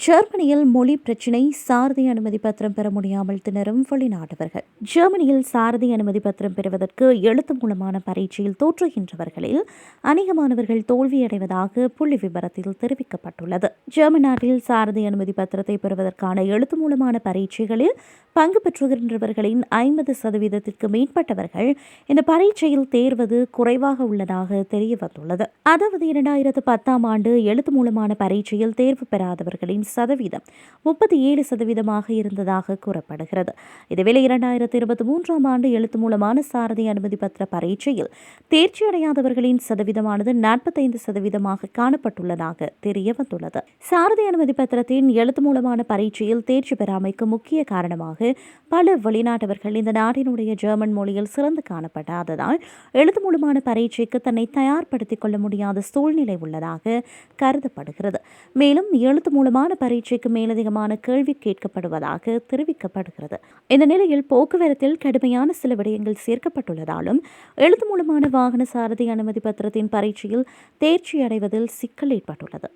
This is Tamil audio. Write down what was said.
ஜெர்மனியில் மொழி பிரச்சினை சாரதி அனுமதி பத்திரம் பெற முடியாமல் திணறும் வெளிநாட்டவர்கள். ஜெர்மனியில் சாரதி அனுமதி பத்திரம் பெறுவதற்கு எழுத்து மூலமான பரீட்சையில் தோற்றுகின்றவர்களில் அநேகமானவர்கள் தோல்வியடைவதாக புள்ளி விபரத்தில் தெரிவிக்கப்பட்டுள்ளது. ஜெர்மன் நாட்டில் சாரதி அனுமதி பத்திரத்தை பெறுவதற்கான எழுத்து மூலமான பரீட்சைகளில் பங்கு பெற்றுகின்றவர்களின் ஐம்பது சதவீதத்திற்கு மேற்பட்டவர்கள் இந்த பரீட்சையில் தேர்வது குறைவாக உள்ளதாக தெரிய வந்துள்ளது அதாவது இரண்டாயிரத்து பத்தாம் ஆண்டு எழுத்து மூலமான பரீட்சையில் தேர்வு பெறாதவர்களின் சதவீதம் முப்பத்தி ஏழு சதவீதமாக இருந்ததாக கூறப்படுகிறது. இதுவேளை இரண்டாயிரத்தி இருபத்தி மூன்றாம் ஆண்டு எழுத்து மூலமான சாரதி அனுமதி பத்திர பரீட்சையில் தேர்ச்சி அடையாதவர்களின் சதவீதமானது நாற்பத்தைந்து சதவீதமாக காணப்பட்டுள்ளதாக தெரிய வந்துள்ளது சாரதி அனுமதி பத்திரத்தின் எழுத்து மூலமான பரீட்சையில் தேர்ச்சி பெறாமைக்கு முக்கிய காரணமாக பல வெளிநாட்டவர்கள் இந்த நாட்டினுடைய ஜெர்மன் மொழியில் சிறந்து காணப்படாததால் எழுத்து மூலமான பரீட்சைக்கு தன்னை தயார்படுத்திக் கொள்ள முடியாத சூழ்நிலை உள்ளதாக கருதப்படுகிறது. மேலும் எழுத்து மூலமான பரீட்சைக்கு மேலதிகமான கேள்வி கேட்கப்படுவதாக தெரிவிக்கப்படுகிறது. இந்த நிலையில் போக்குவரத்தில் கடுமையான சில விடயங்கள் சேர்க்கப்பட்டுள்ளதாலும் எழுத்து மூலமான வாகன சாரதி அனுமதி பத்திரத்தின் பரீட்சையில் தேர்ச்சி அடைவதில் சிக்கல் ஏற்பட்டுள்ளது.